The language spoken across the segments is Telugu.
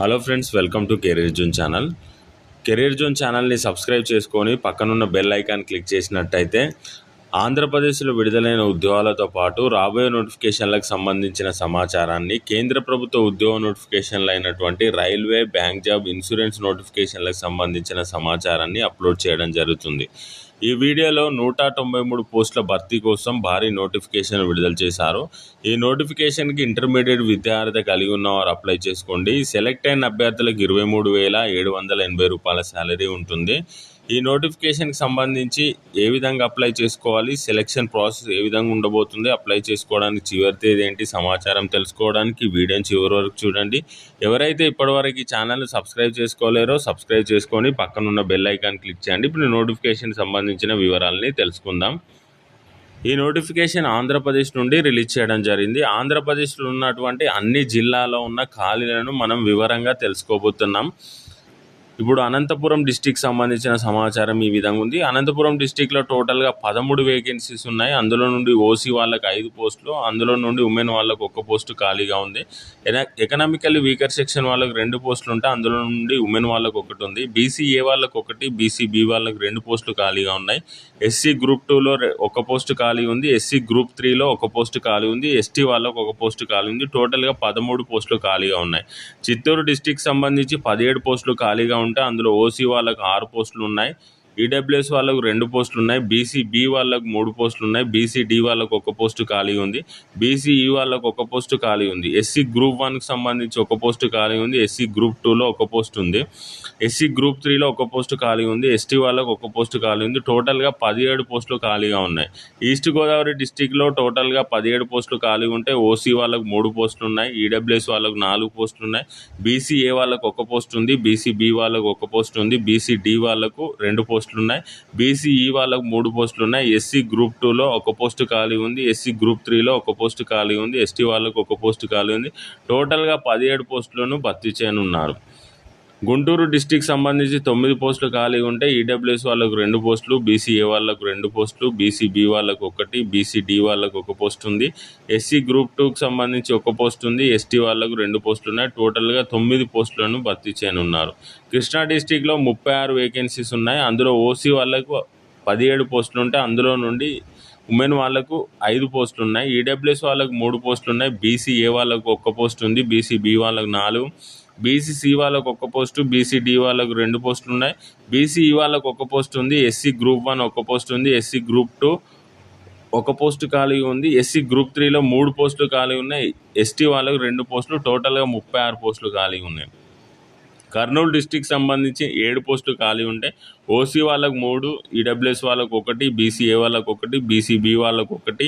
Hello friends welcome to career zone channel. Career zone ఛానల్ని సబ్స్క్రైబ్ చేసుకొని పక్కనున్న బెల్ ఐకాన్ క్లిక్ చేసినట్టయితే ఆంధ్రప్రదేశ్లో విడుదలైన ఉద్యోగాలతో పాటు రాబోయే నోటిఫికేషన్లకు సంబంధించిన సమాచారాన్ని కేంద్ర ప్రభుత్వ ఉద్యోగ నోటిఫికేషన్లు అయినటువంటి రైల్వే బ్యాంక్ జాబ్ ఇన్సూరెన్స్ నోటిఫికేషన్లకు సంబంధించిన సమాచారాన్ని అప్లోడ్ చేయడం జరుగుతుంది. ఈ వీడియోలో నూట తొంభై మూడు పోస్టుల భర్తీ కోసం భారీ నోటిఫికేషన్ విడుదల చేశారు. ఈ నోటిఫికేషన్కి ఇంటర్మీడియట్ విద్యార్థి కలిగి ఉన్నవారు అప్లై చేసుకోండి. సెలెక్ట్ అయిన అభ్యర్థులకు ఇరవై మూడు వేల ఏడు వందల ఎనభై రూపాయల శాలరీ ఉంటుంది. ఈ నోటిఫికేషన్కి సంబంధించి ఏ విధంగా అప్లై చేసుకోవాలి సెలెక్షన్ ప్రాసెస్ ఏ విధంగా ఉండబోతుంది అప్లై చేసుకోవడానికి చివరి తేదీ ఏంటి సమాచారం తెలుసుకోవడానికి వీడియోని చివరి వరకు చూడండి. ఎవరైతే ఇప్పటివరకు ఈ ఛానల్ సబ్స్క్రైబ్ చేసుకోలేరో సబ్స్క్రైబ్ చేసుకొని పక్కనున్న బెల్ ఐకాన్ క్లిక్ చేయండి. ఇప్పుడు నోటిఫికేషన్ సంబంధించిన వివరాలని తెలుసుకుందాం. ఈ నోటిఫికేషన్ ఆంధ్రప్రదేశ్ నుండి రిలీజ్ చేయడం జరిగింది. ఆంధ్రప్రదేశ్లో ఉన్నటువంటి అన్ని జిల్లాలో ఉన్న ఖాళీలను మనం వివరంగా తెలుసుకోబోతున్నాం. ఇప్పుడు అనంతపురం డిస్టిక్ సంబంధించిన సమాచారం ఈ విధంగా ఉంది. అనంతపురం డిస్టిక్లో టోటల్గా పదమూడు వేకెన్సీస్ ఉన్నాయి. అందులో నుండి ఓసీ వాళ్ళకి ఐదు పోస్టులు అందులో నుండి ఉమెన్ వాళ్ళకు ఒక పోస్టు ఖాళీగా ఉంది. ఎకనామికల్లీ వీకర్ సెక్షన్ వాళ్ళకి రెండు పోస్టులు ఉంటాయి. అందులో నుండి ఉమెన్ వాళ్ళకు ఒకటి ఉంది. బీసీ ఏ వాళ్ళకు ఒకటి బీసీ బి వాళ్ళకి రెండు పోస్టులు ఖాళీగా ఉన్నాయి. ఎస్సీ గ్రూప్ టూలో ఒక పోస్టు ఖాళీ ఉంది. ఎస్సీ గ్రూప్ త్రీలో ఒక పోస్టు ఖాళీ ఉంది. ఎస్టీ వాళ్ళకు ఒక పోస్టు ఖాళీ ఉంది. టోటల్గా పదమూడు పోస్టులు ఖాళీగా ఉన్నాయి. చిత్తూరు డిస్టిక్ సంబంధించి పదిహేడు పోస్టులు ఖాళీగా ఉంటే అందులో ఓసీ వాళ్ళకు ఆరు పోస్టులు ఉన్నాయి. ఈడబ్ల్యూఎస్ వాళ్ళకు రెండు పోస్టులు ఉన్నాయి. బీసీ బి వాళ్ళకు మూడు పోస్టులు ఉన్నాయి. బీసీ డి వాళ్ళకు ఒక పోస్టు ఖాళీ ఉంది. బీసీఈ e వాళ్ళకు ఒక పోస్టు ఖాళీ ఉంది. ఎస్సీ గ్రూప్ వన్కి సంబంధించి ఒక పోస్టు ఖాళీ ఉంది. ఎస్సీ గ్రూప్ టూలో ఒక పోస్ట్ ఉంది. ఎస్సీ గ్రూప్ త్రీలో ఒక పోస్టు ఖాళీ ఉంది. ఎస్టీ వాళ్ళకు ఒక పోస్టు ఖాళీ ఉంది. టోటల్గా పదిహేడు పోస్టులు ఖాళీగా ఉన్నాయి. ఈస్ట్ గోదావరి డిస్టిక్లో టోటల్గా పదిహేడు పోస్టులు ఖాళీ ఉంటే ఓసీ వాళ్ళకు మూడు పోస్టులు ఉన్నాయి. ఈడబ్ల్యూఎస్ వాళ్ళకు నాలుగు పోస్టులు ఉన్నాయి. బీసీఏ వాళ్ళకు ఒక పోస్ట్ ఉంది. బీసీబీ వాళ్ళకు ఒక పోస్ట్ ఉంది. బీసీడీ వాళ్ళకు రెండు పోస్టులు ఉన్నాయి. బీసీఈ వాళ్ళకు మూడు పోస్టులు ఉన్నాయి. ఎస్సీ గ్రూప్ టూలో ఒక పోస్టు ఖాళీ ఉంది. ఎస్సీ గ్రూప్ త్రీలో ఒక పోస్టు ఖాళీ ఉంది. ఎస్టీ వాళ్ళకు ఒక పోస్టు ఖాళీ ఉంది. టోటల్గా పదిహేడు పోస్టులను భర్తీ చేయనున్నారు. గుంటూరు డిస్టిక్ సంబంధించి తొమ్మిది పోస్టులు ఖాళీ ఉంటే ఈడబ్ల్యూఎస్ వాళ్ళకు రెండు పోస్టులు బీసీఏ వాళ్ళకు రెండు పోస్టులు బీసీబీ వాళ్ళకు ఒకటి బీసీడి వాళ్ళకు ఒక పోస్ట్ ఉంది. ఎస్సీ గ్రూప్ టూకి సంబంధించి ఒక పోస్ట్ ఉంది ఎస్టీ వాళ్ళకు రెండు పోస్టులు ఉన్నాయి. టోటల్గా తొమ్మిది పోస్టులను భర్తీ చేయనున్నారు. కృష్ణా డిస్టిక్లో ముప్పై ఆరు వేకెన్సీస్ ఉన్నాయి. అందులో ఓసీ వాళ్ళకు పదిహేడు పోస్టులు ఉంటే అందులో నుండి ఉమెన్ వాళ్ళకు ఐదు పోస్టులు ఉన్నాయి. ఈడబ్ల్యూఎస్ వాళ్ళకు మూడు పోస్టులు ఉన్నాయి. బీసీఏ వాళ్ళకు ఒక్క పోస్ట్ ఉంది. బీసీబీ వాళ్ళకు నాలుగు. బీసీసీ వాళ్ళకు ఒక పోస్టు బీసీడీ వాళ్ళకు రెండు పోస్టులు ఉన్నాయి. బీసీఈ వాళ్ళకు ఒక పోస్ట్ ఉంది ఎస్సీ గ్రూప్ వన్ ఒక పోస్ట్ ఉంది ఎస్సీ గ్రూప్ టూ ఒక పోస్టు ఖాళీ ఉంది. ఎస్సీ గ్రూప్ త్రీలో మూడు పోస్టులు ఖాళీ ఉన్నాయి. ఎస్టీ వాళ్ళకు రెండు పోస్టులు టోటల్గా ముప్పై ఆరు పోస్టులు ఖాళీ ఉన్నాయి. కర్నూలు డిస్టిక్ సంబంధించి ఏడు పోస్టులు ఖాళీ ఉంటే ఓసీ వాళ్ళకు మూడు ఈడబ్ల్యూఎస్ వాళ్ళకు ఒకటి బీసీఏ వాళ్ళకు ఒకటి బీసీబీ వాళ్ళకు ఒకటి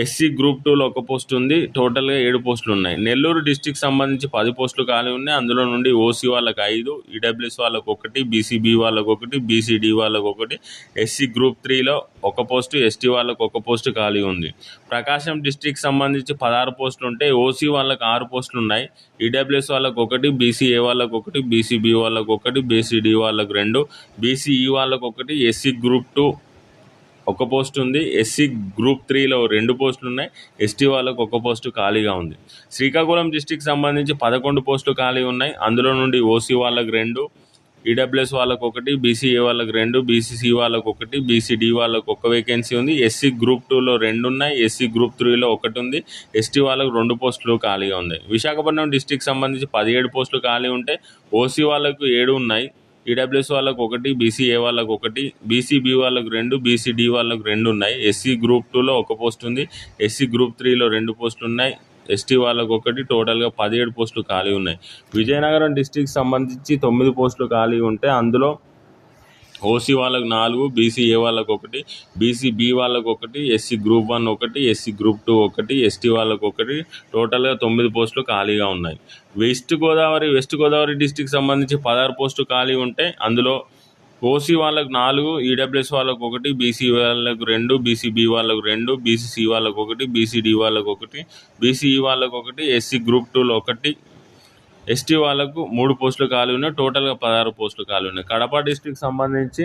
ఎస్సీ గ్రూప్ టూలో ఒక పోస్ట్ ఉంది. టోటల్గా ఏడు పోస్టులు ఉన్నాయి. నెల్లూరు డిస్టిక్ సంబంధించి పది పోస్టులు ఖాళీ ఉన్నాయి. అందులో నుండి ఓసీ వాళ్ళకి ఐదు ఈడబ్ల్యూఎస్ వాళ్ళకు ఒకటి బీసీబీ వాళ్ళకి ఒకటి బీసీడీ వాళ్ళకు ఒకటి ఎస్సీ గ్రూప్ త్రీలో ఒక పోస్టు ఎస్టీ వాళ్ళకు ఒక పోస్టు ఖాళీ ఉంది. ప్రకాశం డిస్టిక్ సంబంధించి పదహారు పోస్టులు ఉంటే ఓసీ వాళ్ళకి ఆరు పోస్టులు ఉన్నాయి. ఈడబ్ల్యూఎస్ వాళ్ళకు ఒకటి బీసీఏ వాళ్ళకు ఒకటి బీసీబీ వాళ్ళకి ఒకటి బీసీడీ వాళ్ళకు రెండు బీసీఈ వాళ్ళకు ఒకటి ఎస్సీ గ్రూప్ టూ ఒక పోస్ట్ ఉంది. ఎస్సీ గ్రూప్ త్రీలో రెండు పోస్టులు ఉన్నాయి. ఎస్టీ వాళ్ళకు ఒక పోస్టు ఖాళీగా ఉంది. శ్రీకాకుళం డిస్టిక్ సంబంధించి పదకొండు పోస్టులు ఖాళీ ఉన్నాయి. అందులో నుండి ఓసీ వాళ్ళకు రెండు ఈడబ్ల్యూఎస్ వాళ్ళకు ఒకటి బీసీఏ వాళ్ళకి రెండు బీసీసీ వాళ్ళకు ఒకటి బీసీడీ వాళ్ళకు ఒక వేకెన్సీ ఉంది. ఎస్సీ గ్రూప్ టూలో రెండు ఉన్నాయి. ఎస్సీ గ్రూప్ త్రీలో ఒకటి ఉంది. ఎస్టీ వాళ్ళకు రెండు పోస్టులు ఖాళీగా ఉన్నాయి. విశాఖపట్నం డిస్టిక్ సంబంధించి పదిహేడు పోస్టులు ఖాళీ ఉంటే ఓసీ వాళ్ళకు ఏడు ఉన్నాయి. ఈడబ్ల్యూఎస్ వాళ్ళకు ఒకటి బీసీఏ వాళ్ళకు ఒకటి బీసీబీ వాళ్ళకు రెండు బీసీడీ వాళ్ళకు రెండు ఉన్నాయి. ఎస్సీ గ్రూప్ టూలో ఒక పోస్ట్ ఉంది. ఎస్సీ గ్రూప్ త్రీలో రెండు పోస్టులు ఉన్నాయి. ఎస్టీ వాళ్ళకు ఒకటి టోటల్గా పదిహేడు పోస్టులు ఖాళీ ఉన్నాయి. విజయనగరం డిస్టిక్ సంబంధించి తొమ్మిది పోస్టులు ఖాళీ ఉంటే అందులో ఓసీ వాళ్ళకు నాలుగు బీసీఏ వాళ్ళకు ఒకటి బీసీబీ వాళ్ళకు ఒకటి ఎస్సీ గ్రూప్ వన్ ఒకటి ఎస్సీ గ్రూప్ టూ ఒకటి ఎస్టీ వాళ్ళకు ఒకటి. టోటల్గా తొమ్మిది పోస్టులు ఖాళీగా ఉన్నాయి. West Godavari west Godavari district సంబంధించి పదహారు పోస్టులు ఖాళీ ఉంటే అందులో ఓసీ వాళ్ళకు నాలుగు ఈడబ్ల్యూఎస్ వాళ్ళకు ఒకటి బీసీ వాళ్ళకు రెండు బీసీబీ వాళ్ళకు రెండు బీసీసీ వాళ్ళకు ఒకటి బీసీడీ వాళ్ళకు ఒకటి బీసీఈ వాళ్ళకు ఒకటి ఎస్సీ గ్రూప్ టూలో ఒకటి ఎస్టీ వాళ్ళకు మూడు పోస్టులు ఖాళీ ఉన్నాయి. టోటల్గా పదహారు పోస్టులు ఖాళీ ఉన్నాయి. కడప డిస్టిక్ సంబంధించి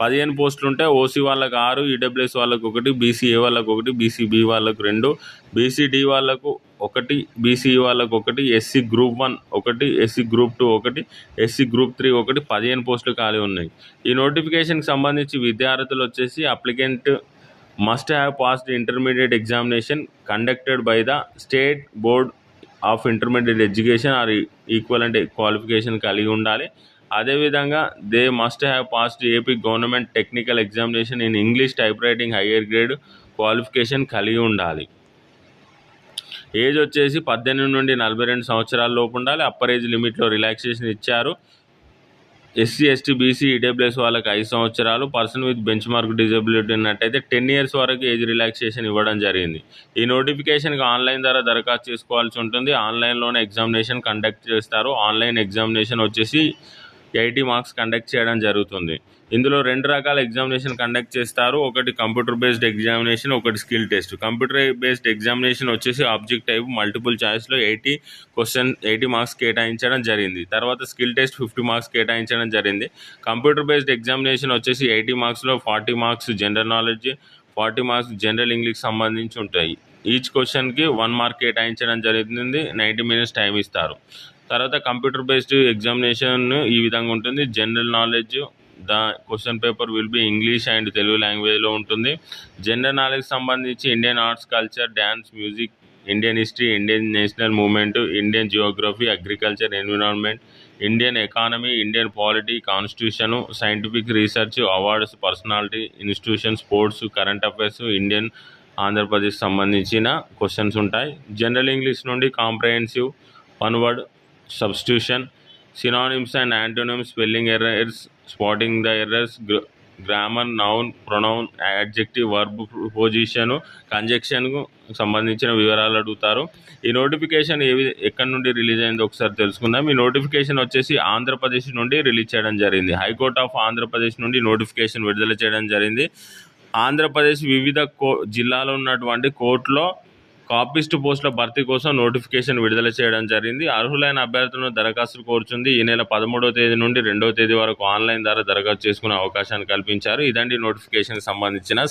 పదిహేను పోస్టులు ఉంటే ఓసీ వాళ్ళకు ఆరు ఈడబ్ల్యూఎస్ వాళ్ళకు ఒకటి బీసీఏ వాళ్ళకు ఒకటి బీసీబీ వాళ్ళకు రెండు బీసీడీ వాళ్ళకు ఒకటి బీసీఈ వాళ్ళకు ఒకటి ఎస్సీ గ్రూప్ వన్ ఒకటి ఎస్సీ గ్రూప్ టూ ఒకటి ఎస్సీ గ్రూప్ త్రీ ఒకటి పదిహేను పోస్టులు ఖాళీ ఉన్నాయి. ఈ నోటిఫికేషన్కి సంబంధించి విద్యార్థులు వచ్చేసి applicant must have passed intermediate examination conducted by the state board of intermediate education or equal అంటే క్వాలిఫికేషన్ కలిగి ఉండాలి. అదేవిధంగా they must have passed AP government technical examination in English type writing higher grade qualification కలిగి ఉండాలి. ఏజ్ వచ్చేసి పద్దెనిమిది నుండి నలభై రెండు సంవత్సరాల లోపు ఉండాలి. అప్పర్ ఏజ్ లిమిట్లో రిలాక్సేషన్ ఇచ్చారు. ఎస్సీ ఎస్టీ బీసీ ఈడబ్ల్యూఎస్ వాళ్ళకి ఐదు సంవత్సరాలు person with bench mark disability ఉన్నట్టయితే టెన్ ఇయర్స్ వరకు ఏజ్ రిలాక్సేషన్ ఇవ్వడం జరిగింది. ఈ నోటిఫికేషన్కి ఆన్లైన్ ద్వారా దరఖాస్తు చేసుకోవాల్సి ఉంటుంది. ఆన్లైన్లోనే ఎగ్జామినేషన్ కండక్ట్ చేస్తారు. ఆన్లైన్ ఎగ్జామినేషన్ వచ్చేసి ఎయిటీ మార్క్స్ కండక్ట్ చేయడం జరుగుతుంది. ఇందులో రెండు రకాల ఎగ్జామినేషన్ కండక్ట్ చేస్తారు. ఒకటి కంప్యూటర్ బేస్డ్ ఎగ్జామినేషన్ ఒకటి skill test. Computer based examination వచ్చేసి ఆబ్జెక్ట్ టైప్ మల్టిపుల్ చాయిస్లో ఎయిటీ క్వశ్చన్ ఎయిటీ మార్క్స్ కేటాయించడం జరిగింది. తర్వాత స్కిల్ టెస్ట్ ఫిఫ్టీ మార్క్స్ కేటాయించడం జరిగింది. కంప్యూటర్ బేస్డ్ ఎగ్జామినేషన్ వచ్చేసి eighty మార్క్స్లో forty marks general knowledge forty marks general English సంబంధించి ఉంటాయి. ఈచ్ క్వశ్చన్కి వన్ మార్క్ కేటాయించడం జరుగుతుంది. నైంటీ మినిట్స్ టైం ఇస్తారు. తర్వాత కంప్యూటర్ బేస్డ్ ఎగ్జామినేషన్ ఈ విధంగా ఉంటుంది. General knowledge the question paper will be English and Telugu లాంగ్వేజ్లో ఉంటుంది. జనరల్ నాలెడ్జ్ సంబంధించి Indian arts culture dance music Indian history Indian national movement Indian geography agriculture environment Indian economy Indian polity constitution scientific research awards personality institution sports current affairs Indian Andhra Pradesh సంబంధించిన క్వశ్చన్స్ ఉంటాయి. జనరల్ ఇంగ్లీష్ నుండి comprehensive one word substitution synonyms and antonyms spelling errors spotting the errors grammar noun pronoun adjective verb position కంజెక్షన్కు సంబంధించిన వివరాలు అడుగుతారు. ఈ నోటిఫికేషన్ ఏ ఎక్కడి నుండి రిలీజ్ అయిందో ఒకసారి తెలుసుకుందాం. ఈ నోటిఫికేషన్ వచ్చేసి ఆంధ్రప్రదేశ్ నుండి రిలీజ్ చేయడం జరిగింది. హైకోర్ట్ ఆఫ్ ఆంధ్రప్రదేశ్ నుండి నోటిఫికేషన్ విడుదల చేయడం జరిగింది. ఆంధ్రప్రదేశ్ వివిధ కో జిల్లాలో ఉన్నటువంటి కోర్టులో కాపిస్ట్ పోస్టుల భర్తీ కోసం నోటిఫికేషన్ విడుదల చేయడం జరిగింది. అర్హులైన అభ్యర్థులను దరఖాస్తులు కోరుచుంది. ఈ నెల పదమూడవ తేదీ నుండి రెండవ తేదీ వరకు ఆన్లైన్ ద్వారా దరఖాస్తు చేసుకునే అవకాశాన్ని కల్పించారు. ఇదండి నోటిఫికేషన్ సంబంధించిన